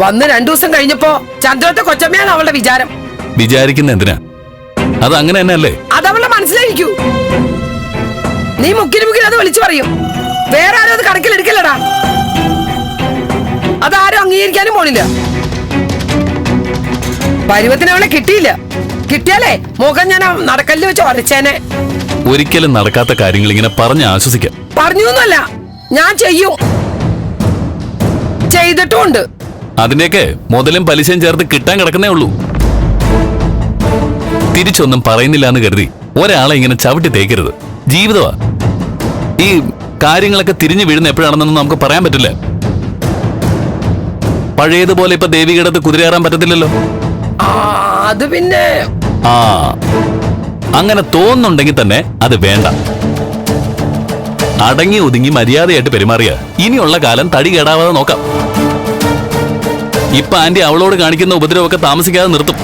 വന്ന് രണ്ടു ദിവസം കഴിഞ്ഞപ്പോ ചന്ദ്രത്തെ കൊച്ചമ്മയാണ് അവളുടെ വിചാരം. വിചാരിക്കുന്ന എന്തിനാ? അത് അങ്ങനെ തന്നെ അല്ലേ? അതവളുടെ മനസ്സിലായിരിക്കൂ നീ മുക്കിന് മുക്കിൽ അത് വിളിച്ചു പറയും. വേറെ ആരും അത് കണക്കിലെടുക്കില്ലടാ അതാരും അംഗീകരിക്കാനും പോണില്ല. പരുവത്തിന് അവളെ കിട്ടിയില്ല. കിട്ടിയാലേ മുഖം ഞാൻ നടക്കല്ല് വെച്ച് വരച്ചേനെ ഒരിക്കലും നടക്കാത്ത കാര്യങ്ങൾ ഇങ്ങനെ പറഞ്ഞ് ആശ്വസിക്കാം. പറഞ്ഞൊന്നുമല്ല ഞാൻ ചെയ്യും. ചെയ്തിട്ടുമുണ്ട്. അതിന്റെയൊക്കെ മുതലും പലിശയും ചേർത്ത് കിട്ടാൻ കിടക്കുന്നേ ഉള്ളൂ. തിരിച്ചൊന്നും പറയുന്നില്ല എന്ന് കരുതി ഒരാളെ ഇങ്ങനെ ചവിട്ടി തേക്കരുത്. ജീവിതമാ. ഈ കാര്യങ്ങളൊക്കെ തിരിഞ്ഞു വീഴുന്ന എപ്പോഴാണെന്നൊന്നും നമുക്ക് പറയാൻ പറ്റില്ല. പഴയതുപോലെ ഇപ്പൊ ദേവികടത്ത് കുതിരയേറാൻ പറ്റത്തില്ലല്ലോ. അത് പിന്നെ. ആ അങ്ങനെ തോന്നുന്നുണ്ടെങ്കിൽ തന്നെ അത് വേണ്ട. അടങ്ങി ഒതുങ്ങി മര്യാദയായിട്ട് പെരുമാറിയ ഇനിയുള്ള കാലം തടി കേടാവാതെ നോക്കാം. ഇപ്പൊ ആന്റി അവളോട് കാണിക്കുന്ന ഉപദ്രവമൊക്കെ താമസിക്കാതെ നിർത്തും.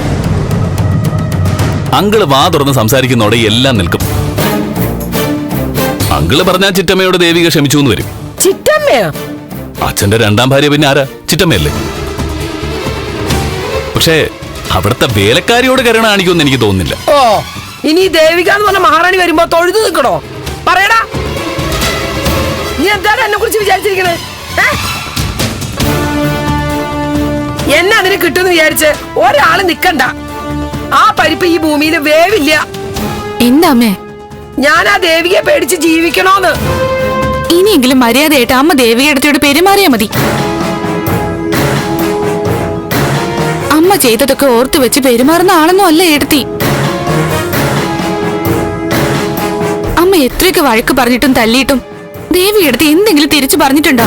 അങ്കിൾ വാ തുറന്ന് സംസാരിക്കുന്നതോടെ എല്ലാം നിൽക്കും. അങ്കിൾ പറഞ്ഞാൽ ചിറ്റമ്മയോട് ദേവിക ക്ഷമിച്ചു എന്ന് വരും. ചിറ്റമ്മയാ? അച്ഛന്റെ രണ്ടാം ഭാര്യ പിന്നെ ആരാ? ചിറ്റമ്മയല്ലേ? പക്ഷേ അവിടുത്തെ വേലക്കാരിയോട് കരുണ കാണിക്കുമെന്ന് എനിക്ക് തോന്നുന്നില്ല. ഓ ഇനി ദേവിക എന്ന് പറഞ്ഞ മഹാറാണി വരുമ്പോ തൊഴുതു നിൽക്കണോ? പറയടാ. നീ എന്താണ് എന്നെ കുറിച്ച് വിചാരിച്ചിരിക്കണേ? എന്നെ അതിന് കിട്ടുമെന്ന് വിചാരിച്ച് ഒരാൾ നിക്കണ്ട. ആ പരിപ്പ് ഈ ഭൂമിയിൽ വേവില്ല. എന്താ അമ്മേ? ഞാൻ ആ ദേവിയെ പേടിച്ച് ജീവിക്കണോന്ന്. ഇനിയെങ്കിലും മര്യാദയായിട്ട് അമ്മ ദേവികടത്തിയോട് പെരുമാറിയാ മതി. അമ്മ ചെയ്തതൊക്കെ ഓർത്തു വെച്ച് പെരുമാറുന്ന ആളൊന്നും അല്ല എടുത്തി അമ്മ എത്രയൊക്കെ വഴക്ക് പറഞ്ഞിട്ടും തല്ലിയിട്ടും ദേവിയെടുത്ത് എന്തെങ്കിലും തിരിച്ചു പറഞ്ഞിട്ടുണ്ടോ?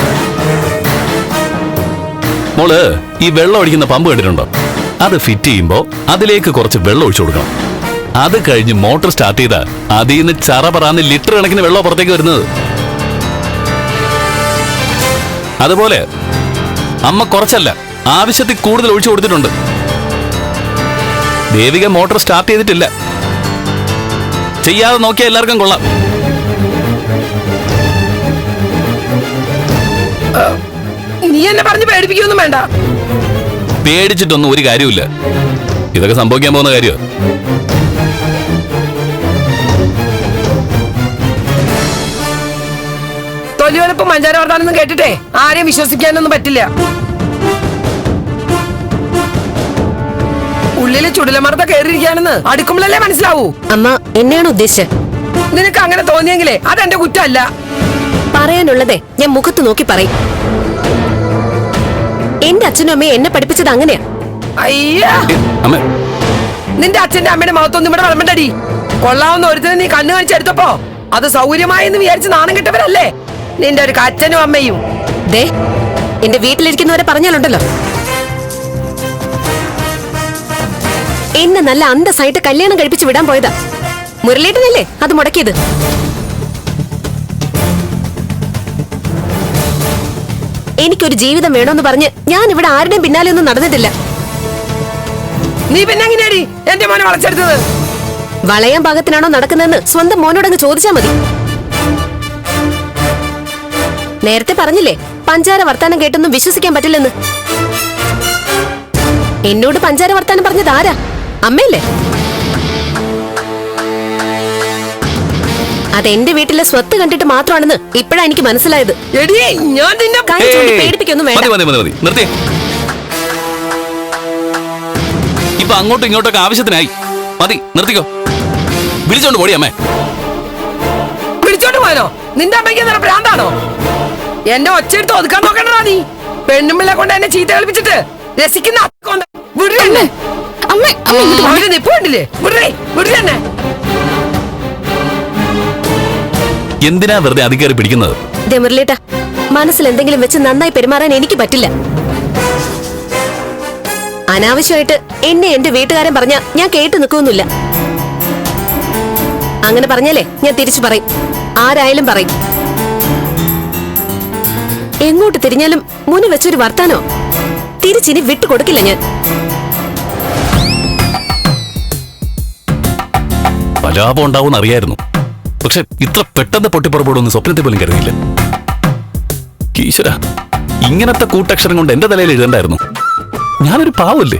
മോൾ ഈ വെള്ളം ഒഴിക്കുന്ന പമ്പ് കണ്ടിട്ടുണ്ടോ? അത് ഫിറ്റ് ചെയ്യുമ്പോൾ അതിലേക്ക് കുറച്ച് വെള്ളം ഒഴിച്ചു കൊടുക്കണം. അത് കഴിഞ്ഞ് മോട്ടോർ സ്റ്റാർട്ട് ചെയ്താൽ അതിൽ നിന്ന് ചറ പറന്ന് ലിറ്റർ കണക്കിന് വെള്ളം പുറത്തേക്ക് വരുന്നത്. അതുപോലെ അമ്മ കുറച്ചല്ല ആവശ്യത്തിൽ കൂടുതൽ ഒഴിച്ചു കൊടുത്തിട്ടുണ്ട്. ദേവിക മോട്ടോർ സ്റ്റാർട്ട് ചെയ്തിട്ടില്ല. ചെയ്യാതെ നോക്കിയാൽ എല്ലാവർക്കും കൊള്ളാം. നീ എന്നെ പറഞ്ഞ് പേടിപ്പിക്കൊന്നും വേണ്ട. പേടിച്ചിട്ടൊന്നും ഒരു കാര്യമില്ല ഇതൊക്കെ സംഭവിക്കാൻ പോകുന്ന കാര്യമാണ് തൊലിവലപ്പം മഞ്ചാര വർത്താനൊന്നും കേട്ടിട്ടേ? ആരെയും വിശ്വസിക്കാനൊന്നും പറ്റില്ല. ഉള്ളിൽ ചുടലമർദ്ദ കയറിയിരിക്കാണെന്ന് അടുക്കുമ്പോഴല്ലേ മനസ്സിലാവൂ? അമ്മ എന്നെയാണ് ഉദ്ദേശിച്ചത് നിനക്ക് അങ്ങനെ തോന്നിയെങ്കിലേ അതെന്റെ കുറ്റമല്ല. പറയാനുള്ളതേ ഞാൻ മുഖത്ത് നോക്കി പറയും. എന്റെ അച്ഛനും അമ്മയും എന്നെ പഠിപ്പിച്ചത് അങ്ങനെയാ. അയ്യാ! അമ്മ. നിന്റെ അച്ഛന്റെ അമ്മയുടെ മഹത്വം ഇവിടെ വിളമ്പണ്ടടി. കൊള്ളാവുന്ന ഒരുത്തിനെ നീ കണ്ണു കാണിച്ചെടുത്തപ്പോ അത് സൗകര്യമായെന്ന് വിചാരിച്ച് നാണം കിട്ടവരല്ലേ? നിന്റെ ഒരു അച്ഛനും അമ്മയും. ദേ എന്റെ വീട്ടിലിരിക്കുന്നവരെ പറഞ്ഞാലുണ്ടല്ലോ. എന്നെ നല്ല അന്തസ്സായിട്ട് കല്യാണം കഴിപ്പിച്ച് വിടാൻ പോയതാ. മുരളീട്ടനല്ലേ അത് മുടക്കിയത്? എനിക്കൊരു ജീവിതം വേണമെന്ന് പറഞ്ഞ് ഞാൻ ഇവിടെ ആരുടെയും പിന്നാലെ ഒന്നും നടന്നിട്ടില്ല. നീ പിന്നെ എങ്ങനെയാടി എന്റെ മോനെ വളച്ചെടുത്തത്? വളയാൻ പാകത്തിനാണോ നടക്കുന്നതെന്ന് സ്വന്തം മോനോടങ്ങ് ചോദിച്ചാ മതി. നേരത്തെ പറഞ്ഞില്ലേ പഞ്ചാര വർത്താനം കേട്ടൊന്നും വിശ്വസിക്കാൻ പറ്റില്ലെന്ന്. എന്നോട് പഞ്ചാര വർത്താനം പറഞ്ഞത് ആരാ? അമ്മയല്ലേ? അതെന്റെ വീട്ടിലെ സ്വത്ത് കണ്ടിട്ട് മാത്രമാണെന്ന് ഇപ്പഴാ എനിക്ക് മനസ്സിലായത്. എടി ഞാൻ നിന്നെ പേടിപ്പിക്കൊന്നും വേണ്ട. മതി മതി മതി മതി. നിർത്തി. ഇപ്പൊ അങ്ങോട്ടും ഇങ്ങോട്ടൊക്കെ ആവശ്യത്തിനായി. മതി നിർത്തിക്കോ. വിളിച്ചോണ്ട് പോടി അമ്മേ. പിടിച്ചോണ്ട് പോയാലോ? നിന്റെ അമ്മയ്ക്ക് എന്താ ഭ്രാന്താണോ? എന്നെ ഒച്ചയെടുത്ത് ഒതുക്കാൻ നോക്കണ്ടടാ നീ. പെണ്ണുമ്പിള്ള കൊണ്ട് എന്നെ ചീത്ത കളിപ്പിച്ചിട്ട് രസിക്കുന്ന അമ്മേ അമ്മേ അമ്മ ഇങ്ങോട്ട് വാ. അവർ നിപ്പ് കണ്ടില്ലേ വിടേ വിടന്നെ എന്തിനാ വെറുതെ അധികാരി പിടിക്കുന്നത്? ദേ മനസ്സിൽ എന്തെങ്കിലും വെച്ച് നന്നായി പെരുമാറാൻ എനിക്ക് പറ്റില്ല. അനാവശ്യമായിട്ട് എന്നെ എന്റെ വീട്ടുകാരൻ പറഞ്ഞ ഞാൻ കേട്ടു നിൽക്കുന്നില്ല അങ്ങനെ പറഞ്ഞല്ലേ ഞാൻ തിരിച്ചു പറയും. ആരായാലും പറയും. എങ്ങോട്ട് തിരിഞ്ഞാലും മുന് വെച്ചൊരു വർത്താനോ? തിരിച്ചിനി വിട്ടുകൊടുക്കില്ല ഞാൻ. പലാപം ഉണ്ടാവും അറിയായിരുന്നു. പക്ഷെ ഇത്ര പെട്ടെന്ന് പൊട്ടിപ്പുറപ്പെടുമെന്ന് സ്വപ്നത്തെ പോലും കരുതിയില്ല. ഈശ്വര ഇങ്ങനത്തെ കൂട്ടക്ഷരം കൊണ്ട് എന്റെ തലയിൽ എഴുതണ്ടായിരുന്നു. ഞാനൊരു പാവല്ലേ?